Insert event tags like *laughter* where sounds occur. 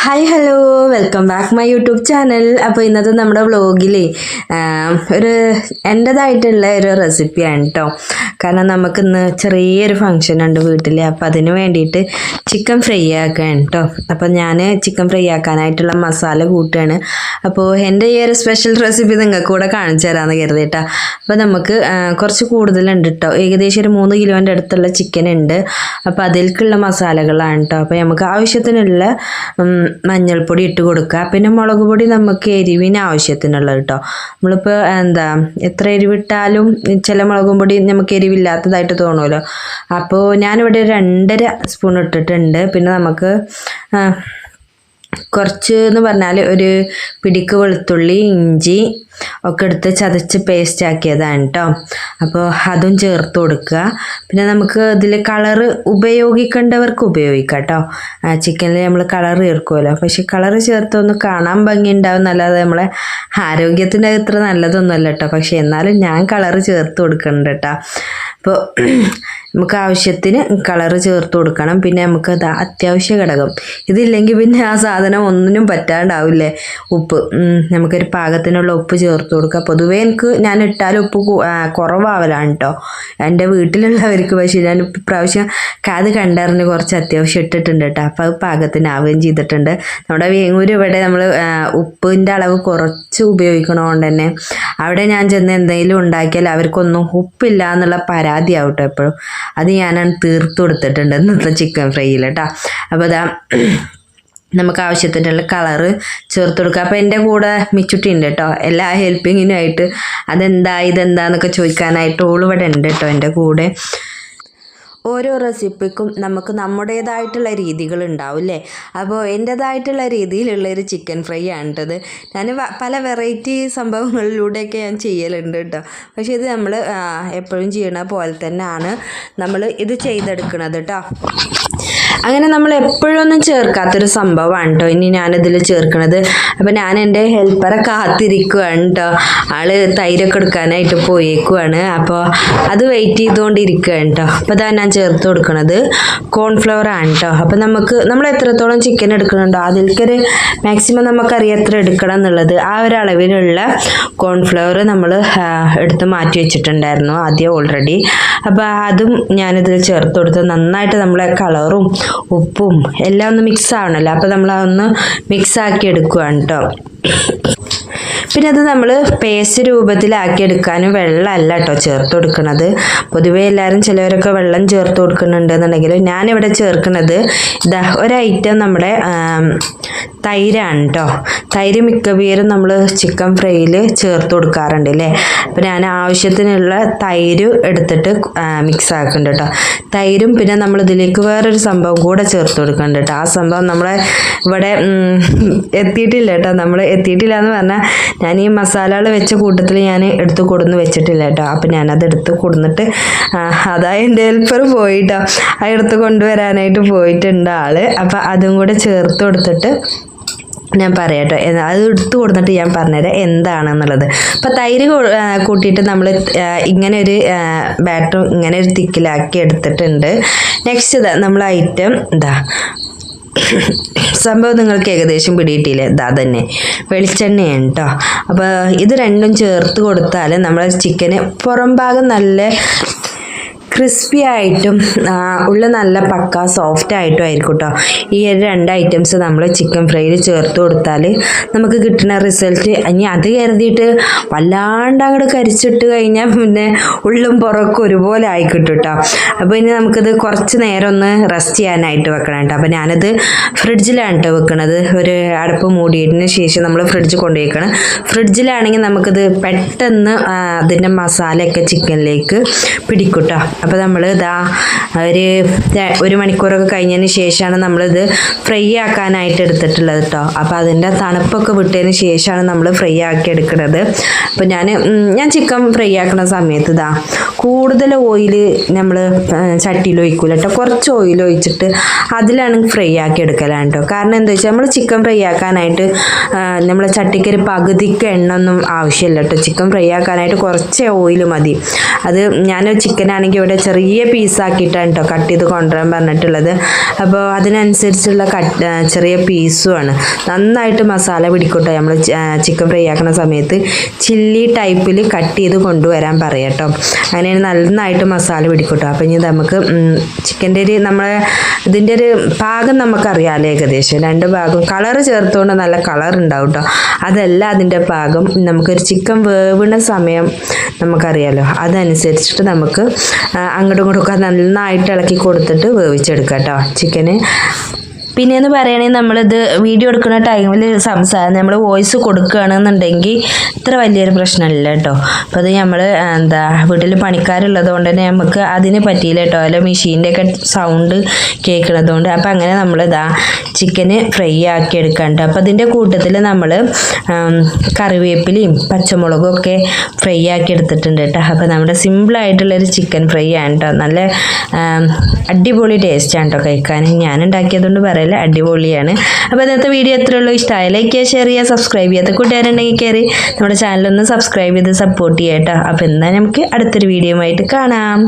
Hi hello welcome back my YouTube channel അപ്പോൾ ഇന്നത്തെ നമ്മുടെ വ്ളോഗിലെ ഒരു എന്റെതായിട്ടുള്ള ഒരു റെസിപ്പിയാണ് കേട്ടോ കാരണം നമുക്കിന്ന് ചെറിയൊരു ഫങ്ഷൻ ഉണ്ട് വീട്ടിൽ അപ്പോൾ അതിന് വേണ്ടിയിട്ട് ചിക്കൻ ഫ്രൈ ആക്കുകയാണ് കേട്ടോ അപ്പോൾ ഞാൻ ചിക്കൻ ഫ്രൈ ആക്കാനായിട്ടുള്ള മസാല കൂട്ടുകയാണ്. അപ്പോൾ എന്റെ ഈ ഒരു സ്പെഷ്യൽ റെസിപ്പി നിങ്ങൾക്ക് കൂടെ കാണിച്ചു തരാമെന്ന് കരുതിയിട്ടാ അപ്പോൾ നമുക്ക് കുറച്ച് കൂടുതലുണ്ട് കേട്ടോ ഏകദേശം ഒരു മൂന്ന് കിലോന്റെ അടുത്തുള്ള ചിക്കൻ ഉണ്ട്. അപ്പോൾ അതിൽക്കുള്ള മസാലകളാണ് കേട്ടോ അപ്പോൾ നമുക്ക് ആവശ്യത്തിനുള്ള മഞ്ഞൾപ്പൊടി ഇട്ട് കൊടുക്കുക. പിന്നെ മുളക് പൊടി നമുക്ക് എരിവിന് ആവശ്യത്തിനുള്ളത് കേട്ടോ. നമ്മളിപ്പോൾ എന്താ എത്ര എരിവിട്ടാലും ചില മുളകും പൊടി നമുക്ക് എരിവില്ലാത്തതായിട്ട് തോന്നുമല്ലോ അപ്പോൾ ഞാനിവിടെ രണ്ടര സ്പൂൺ ഇട്ടിട്ടുണ്ട്. പിന്നെ നമുക്ക് കുറച്ച് എന്ന് പറഞ്ഞാൽ ഒരു പിടിക്ക് വെളുത്തുള്ളി ഇഞ്ചി ഒക്കെ എടുത്ത് ചതച്ച് പേസ്റ്റ് ആക്കിയതാണ് കേട്ടോ അപ്പോൾ അതും ചേർത്ത് കൊടുക്കുക. പിന്നെ നമുക്ക് ഇതിൽ കളറ് ഉപയോഗിക്കേണ്ടവർക്ക് ഉപയോഗിക്കാം കേട്ടോ ചിക്കനിൽ നമ്മൾ കളർ ചേർക്കുമല്ലോ പക്ഷേ കളറ് ചേർത്തൊന്ന് കാണാൻ ഭംഗി ഉണ്ടാവും എന്നല്ലാതെ നമ്മളെ ആരോഗ്യത്തിന്റെ ഇത്ര നല്ലതൊന്നുമല്ല കേട്ടോ പക്ഷേ എന്നാലും ഞാൻ കളറ് ചേർത്ത് കൊടുക്കുന്നുണ്ട് കേട്ടോ അപ്പോൾ *clears throat* നമുക്ക് ആവശ്യത്തിന് കളറ് ചേർത്ത് കൊടുക്കണം. പിന്നെ നമുക്ക് അത് അത്യാവശ്യ ഘടകം. ഇതില്ലെങ്കിൽ പിന്നെ ആ സാധനം ഒന്നിനും പറ്റാണ്ടാവില്ലേ? ഉപ്പ്. നമുക്കൊരു പാകത്തിനുള്ള ഉപ്പ് ചേർത്ത് കൊടുക്കുക പൊതുവേ എനിക്ക് ഞാൻ ഇട്ടാലും ഉപ്പ് കുറവാവലാണ് കേട്ടോ എന്റെ വീട്ടിലുള്ളവർക്ക് പക്ഷേ ഞാൻ പ്രാവശ്യം അത് കണ്ടറിഞ്ഞ് കുറച്ച് അത്യാവശ്യം ഇട്ടിട്ടുണ്ട് കേട്ടോ അപ്പോൾ അത് പാകത്തിനാവുകയും ചെയ്തിട്ടുണ്ട്. നമ്മുടെ വേങ്ങൂർ ഇവിടെ നമ്മൾ ഉപ്പിന്റെ അളവ് കുറച്ച് ഉപയോഗിക്കണതുകൊണ്ട് തന്നെ അവിടെ ഞാൻ ചെന്ന് എന്തെങ്കിലും ഉണ്ടാക്കിയാൽ അവർക്കൊന്നും ഉപ്പില്ല എന്നുള്ള പരാതിയാവും കേട്ടോ എപ്പോഴും. അത് ഞാനാണ് തീർത്ത് കൊടുത്തിട്ടുണ്ട് ഇന്നത്തെ ചിക്കൻ ഫ്രൈയിൽ കേട്ടോ അപ്പോൾ അതാ നമുക്ക് ആവശ്യത്തിനുള്ള കളറ് ചേർത്ത് കൊടുക്കുക അപ്പോൾ എന്റെ കൂടെ മിച്ചുട്ടി ഉണ്ട് കേട്ടോ എല്ലാ ഹെൽപ്പിങ്ങിനുമായിട്ട് അതെന്താ ഇതെന്താന്നൊക്കെ ചോദിക്കാനായിട്ട് ഓൾ ഇവിടെ ഉണ്ട് കേട്ടോ എന്റെ കൂടെ. ഓരോ റെസിപ്പിക്കും നമുക്ക് നമ്മുടേതായിട്ടുള്ള രീതികൾ ഉണ്ടാവും അല്ലേ അപ്പോൾ എന്റേതായിട്ടുള്ള രീതിയിലുള്ള ഒരു ചിക്കൻ ഫ്രൈ ആണിട്ടത്. ഞാൻ പല വെറൈറ്റി സംഭവങ്ങളിലൂടെയൊക്കെ ഞാൻ ചെയ്യലുണ്ട് കേട്ടോ. പക്ഷേ ഇത് നമ്മൾ എപ്പോഴും ചെയ്യണ പോലെ തന്നെയാണ് നമ്മൾ ഇത് ചെയ്തെടുക്കണത് കേട്ടോ. അങ്ങനെ നമ്മൾ എപ്പോഴും ഒന്നും ചേർക്കാത്തൊരു സംഭവമാണ് കേട്ടോ ഇനി ഞാനിതിൽ ചേർക്കണത്. അപ്പം ഞാൻ എന്റെ ഹെൽപ്പറെ കാത്തിരിക്കുകയാണ് കേട്ടോ ആൾ തൈരൊക്കെ എടുക്കാനായിട്ട് പോയേക്കുവാണ്. അപ്പോൾ അത് വെയിറ്റ് ചെയ്തുകൊണ്ടിരിക്കുകയാണ് കേട്ടോ അപ്പോൾ ഇതാ ഞാൻ ചേർത്ത് കൊടുക്കണത്. കോൺഫ്ലവർ ആണ് കേട്ടോ അപ്പം നമുക്ക് നമ്മൾ എത്രത്തോളം ചിക്കൻ എടുക്കുന്നുണ്ടോ? അതിൽക്കൊരു മാക്സിമം നമുക്കറിയാം എത്ര എടുക്കണം എന്നുള്ളത്. ആ ഒരു അളവിലുള്ള കോൺഫ്ലവർ നമ്മൾ എടുത്ത് മാറ്റി വെച്ചിട്ടുണ്ടായിരുന്നു ആദ്യം ഓൾറെഡി അപ്പോൾ അതും ഞാനിതിൽ ചേർത്ത് കൊടുത്ത് നന്നായിട്ട് നമ്മളെ കളറും ഉപ്പും എല്ലാം ഒന്ന് മിക്സ് ആവണമല്ലോ അപ്പോൾ നമ്മൾ അതൊന്ന് മിക്സ് ആക്കി എടുക്കുകയാണ് കേട്ടോ പിന്നെ അത് നമ്മൾ പേസ്റ്റ് രൂപത്തിലാക്കി എടുക്കാനും വെള്ളമല്ല കേട്ടോ ചേർത്ത് കൊടുക്കുന്നത് പൊതുവേ എല്ലാവരും ചിലവരൊക്കെ വെള്ളം ചേർത്ത് കൊടുക്കുന്നുണ്ട് എന്നുണ്ടെങ്കിൽ ഞാനിവിടെ ചേർക്കുന്നത് ഇതാ ഒരൈറ്റം നമ്മുടെ തൈരാണ് കേട്ടോ തൈര് മിക്ക പേരും നമ്മൾ ചിക്കൻ ഫ്രൈയിൽ ചേർത്ത് കൊടുക്കാറുണ്ട് അല്ലേ അപ്പോൾ ഞാൻ ആവശ്യത്തിനുള്ള തൈര് എടുത്തിട്ട് മിക്സ് ആക്കുന്നുണ്ട് കേട്ടോ തൈരും പിന്നെ നമ്മൾ ഇതിലേക്ക് വേറൊരു സംഭവം കൂടെ ചേർത്ത് കൊടുക്കുന്നുണ്ട് കേട്ടോ ആ സംഭവം നമ്മളെ ഇവിടെ എത്തിയിട്ടില്ല കേട്ടോ നമ്മൾ എത്തിയിട്ടില്ല എന്ന് പറഞ്ഞാൽ ഞാൻ ഈ മസാലകൾ വെച്ച കൂട്ടത്തിൽ ഞാൻ എടുത്ത് കൊടുന്ന് വെച്ചിട്ടില്ല കേട്ടോ. അപ്പം ഞാനത് എടുത്ത് കൊടുന്നിട്ട് അതായത് അതാ എന്റെ ഹെൽപ്പർ പോയിട്ടോ. ആ എടുത്ത് കൊണ്ടുവരാനായിട്ട് പോയിട്ടുണ്ട് ആൾ. അപ്പം അതും കൂടെ ചേർത്ത് കൊടുത്തിട്ട് ഞാൻ പറയാട്ടോ അത് എടുത്തു കൊടുത്തിട്ട് ഞാൻ പറഞ്ഞുതരാം എന്താണെന്നുള്ളത്. അപ്പം തൈര് കൂട്ടിയിട്ട് നമ്മൾ ഇങ്ങനെ ഒരു ബാറ്റർ ഇങ്ങനെ ഒരു തിക്കിലാക്കി എടുത്തിട്ടുണ്ട്. നെക്സ്റ്റ് നമ്മൾ ഐറ്റം ഇതാ സംഭവം നിങ്ങൾക്ക് ഏകദേശം പിടിയിട്ടില്ലേ? ഇതാ തന്നെ വെളിച്ചെണ്ണയാണ് കേട്ടോ അപ്പോൾ ഇത് രണ്ടും ചേർത്ത് കൊടുത്താൽ നമ്മുടെ ചിക്കന് പുറം ഭാഗം നല്ല ക്രിസ്പി ആയിട്ടും ഉള്ള നല്ല പക്ക സോഫ്റ്റ് ആയിട്ടും ആയിരിക്കും കേട്ടോ ഈ രണ്ട് ഐറ്റംസ് നമ്മൾ ചിക്കൻ ഫ്രൈയിൽ ചേർത്ത് കൊടുത്താൽ നമുക്ക് കിട്ടുന്ന റിസൾട്ട് ഇനി അത് കരുതിയിട്ട് വല്ലാണ്ട് അങ്ങോട്ട് കരിച്ചിട്ട് കഴിഞ്ഞാൽ പിന്നെ ഉള്ളും പുറക്കും ഒരുപോലെ ആയിക്കിട്ടും കേട്ടോ അപ്പോൾ ഇനി നമുക്കിത് കുറച്ച് നേരം ഒന്ന് റെസ്റ്റ് ചെയ്യാനായിട്ട് വെക്കണം കേട്ടോ അപ്പോൾ ഞാനത് ഫ്രിഡ്ജിലാണ് കേട്ടോ വെക്കണത്. ഒരു അടപ്പ് മൂടിയതിന് ശേഷം നമ്മൾ ഫ്രിഡ്ജ് കൊണ്ടുപോയിക്കണം. ഫ്രിഡ്ജിലാണെങ്കിൽ നമുക്കിത് പെട്ടെന്ന് അതിന്റെ മസാലയൊക്കെ ചിക്കനിലേക്ക് പിടിക്കും കേട്ടോ അപ്പോൾ നമ്മൾ ഇതാ ഒരു ഒരു മണിക്കൂറൊക്കെ കഴിഞ്ഞതിന് ശേഷമാണ് നമ്മളിത് ഫ്രൈ ആക്കാനായിട്ട് എടുത്തിട്ടുള്ളത് കേട്ടോ അപ്പോൾ അതിന്റെ തണുപ്പൊക്കെ വിട്ടതിന് ശേഷമാണ് നമ്മൾ ഫ്രൈ ആക്കി എടുക്കുന്നത്. അപ്പോൾ ഞാൻ ഞാൻ ചിക്കൻ ഫ്രൈ ആക്കുന്ന സമയത്ത് ഇതാ കൂടുതൽ ഓയിൽ നമ്മൾ ചട്ടിയിൽ ഒഴിക്കൂല കേട്ടോ കുറച്ച് ഓയിൽ ഒഴിച്ചിട്ട് അതിലാണ് ഫ്രൈ ആക്കി എടുക്കലാണ് കേട്ടോ കാരണം എന്താ വെച്ചാൽ നമ്മൾ ചിക്കൻ ഫ്രൈ ആക്കാനായിട്ട് നമ്മൾ ചട്ടിക്ക് ഒരു പകുതിക്ക് എണ്ണ ഒന്നും ആവശ്യമില്ല കേട്ടോ ചിക്കൻ ഫ്രൈ ആക്കാനായിട്ട് കുറച്ച് ഓയിൽ മതി. അത് ഞാൻ ചിക്കൻ ആണെങ്കിൽ ഇവിടെ ചെറിയ പീസാക്കിയിട്ടാണ് കേട്ടോ കട്ട് ചെയ്ത് കൊണ്ടുവരാൻ പറഞ്ഞിട്ടുള്ളത്. അപ്പോൾ അതിനനുസരിച്ചുള്ള കട്ട് ചെറിയ പീസുമാണ് നന്നായിട്ട് മസാല പിടിക്കട്ടോ നമ്മൾ ചിക്കൻ ഫ്രൈ ആക്കുന്ന സമയത്ത്. ചില്ലി ടൈപ്പിൽ കട്ട് ചെയ്ത് കൊണ്ടുവരാൻ പറയാം കേട്ടോ അങ്ങനെയാണ് നന്നായിട്ട് മസാല പിടിക്കട്ടോ. അപ്പോൾ ഇനി നമുക്ക് ചിക്കന്റെ ഒരു നമ്മളെ ഇതിന്റെ ഒരു പാകം നമുക്കറിയാമല്ലോ ഏകദേശം. രണ്ട് ഭാഗം കളർ ചേർത്തുകൊണ്ട് നല്ല കളർ ഉണ്ടാവും കേട്ടോ അതല്ല അതിന്റെ പാകം. നമുക്കൊരു ചിക്കൻ വേവുന്ന സമയം നമുക്കറിയാലോ. അതനുസരിച്ചിട്ട് നമുക്ക് അങ്ങോട്ടും ഇങ്ങോട്ടും ഒക്കെ നന്നായിട്ട് ഇളക്കി കൊടുത്തിട്ട് വേവിച്ചെടുക്കാം കേട്ടോ ചിക്കന് പിന്നെയെന്ന് പറയുകയാണെങ്കിൽ നമ്മളിത് വീഡിയോ എടുക്കുന്ന ടൈമിൽ സംസാരം നമ്മൾ വോയിസ് കൊടുക്കുകയാണെന്നുണ്ടെങ്കിൽ ഇത്ര വലിയൊരു പ്രശ്നമില്ല കേട്ടോ അപ്പോൾ അത് നമ്മൾ എന്താ വീട്ടിൽ പണിക്കാരുള്ളത് കൊണ്ട് തന്നെ നമുക്ക് അതിന് പറ്റിയില്ല കേട്ടോ അല്ല മെഷീന്റെ ഒക്കെ സൗണ്ട് കേൾക്കുന്നത് കൊണ്ട്. അപ്പോൾ അങ്ങനെ നമ്മൾ ഇതാ ചിക്കന് ഫ്രൈ ആക്കി എടുക്കാണ്ട് അപ്പോൾ അതിന്റെ കൂട്ടത്തിൽ നമ്മൾ കറിവേപ്പിലയും പച്ചമുളകും ഒക്കെ ഫ്രൈ ആക്കി എടുത്തിട്ടുണ്ട് കേട്ടോ അപ്പോൾ നമ്മുടെ സിമ്പിളായിട്ടുള്ളൊരു ചിക്കൻ ഫ്രൈ ആണ് കേട്ടോ നല്ല അടിപൊളി ടേസ്റ്റ് ആണ് കേട്ടോ കഴിക്കാൻ. ഞാൻ ഉണ്ടാക്കിയതുകൊണ്ട് പറയില്ല അടിപൊളിയാണ്. അപ്പോൾ ഇന്നത്തെ വീഡിയോ എത്ര ഉള്ളൂ. ഇഷ്ടമായി ലൈക്ക് ചെയ്യുക ഷെയർ ചെയ്യുക സബ്സ്ക്രൈബ് ചെയ്യാത്ത കൂട്ടുകാരുണ്ടെങ്കിൽ കയറി നമ്മുടെ ചാനലൊന്ന് സബ്സ്ക്രൈബ് ചെയ്ത് സപ്പോർട്ട് ചെയ്യാം കേട്ടോ അപ്പോൾ എന്താ നമുക്ക് അടുത്തൊരു വീഡിയോ ആയിട്ട് കാണാം.